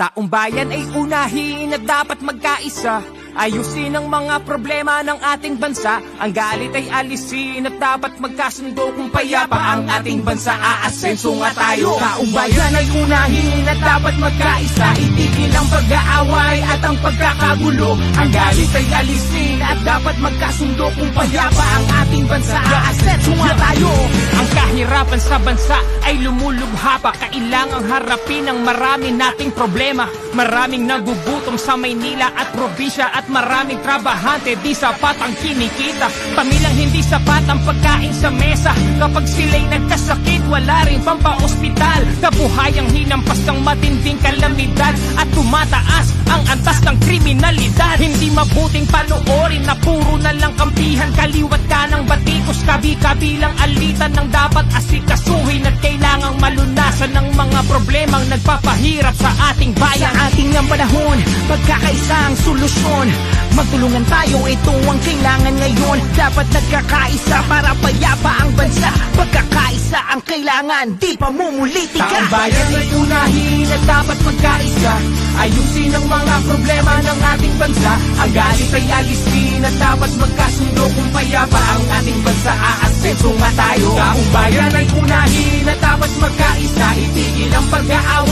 Taong bayan ay unahin at dapat magkaisa. Ayusin ang mga problema ng ating bansa. Ang galit ay alisin at dapat magkasundo Kung payapa ang ating bansa. Aasenso nga tayo. Taong bayan ay unahin at dapat magkaisa. Itigil ang pag-aaway at ang pagkakagulo. Ang galit ay alisin at dapat magkasundo Kung payapa ang ating bansa. Aasenso nga tayo. Ang kahirapan sa bansa ay lumulubha pa. Kailangang harapin ang marami nating problema. Maraming nagugutom sa Maynila at probinsya At maraming trabahante. Di sapat ang kinikita. Pamilang hindi sapat ang pagkain sa mesa. Kapag sila'y nagkasakit wala rin pampaospital Kabuhayang hinampas ng matinding kalamidad At tumataas ang antas ng kriminalidad. Hindi mabuting panoorin na puro na lang kampihan Kaliwat ka batikos kabi-kabilang alitan ng dapat asikasuhin At kailangang malunasan ng mga problemang nagpapahirap sa ating bayan. Sa ating ng panahon, pagkakaisa ang solusyon. Magtulungan tayo, ito ang kailangan ngayon. Dapat nagkakaisa para payapa ang bansa. Pagkakaisa ang kailangan, di pa mumuliti ka. Taong bayan ay unahin at dapat magkaisa Ayusin ang mga problema ng ating bansa. Ang galit ay alisin at dapat magkasundo Kung payapa ang ating bansa. Aasenso nga tayo. Taong bayan ay unahin at dapat magkaisa. Itigil ang ang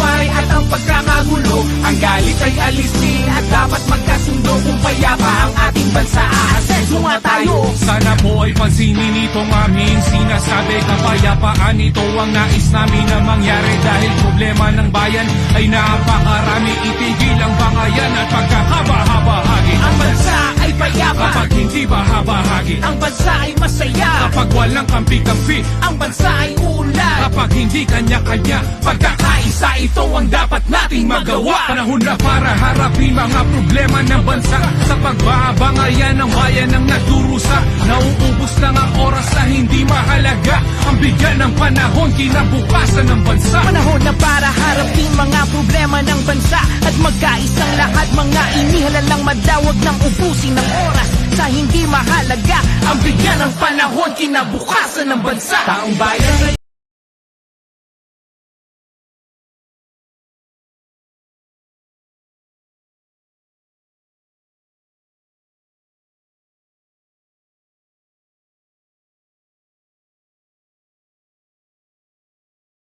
pagkakagulo. Ang galit ay alisin at dapat magkasundo Kung payapa ang ating bansa. Aasenso nga tayo. Sana po ay pansinin itong aming sinasabi. Kapayapaan ito ang nais namin na mangyari. Dahil problema ng bayan ay napakarami. Itigil ang bangayan at pagkakabahagi bahabahagi Ang bansa ay masaya. Kapag walang kampi-kampi Ang bansa ay uunlad Kapag hindi kanya-kanya Pagkakaisa ito ang dapat nating magawa. Panahon na para harapin mga problema ng bansa. Sa pagbabangayan ng bayan ng nagdurusa. Nauubos lang ang oras na hindi mahalaga. Ang bigyan ng panahon kinabukasan ng bansa. Panahon na para harapin mga problema ng bansa. At magkaisang lahat mga inihala lang madawag ng ubusin ng oras Sa hindi mahalaga Ang bigyan ng panahon kinabukasan ng bansa. Taong bayan ay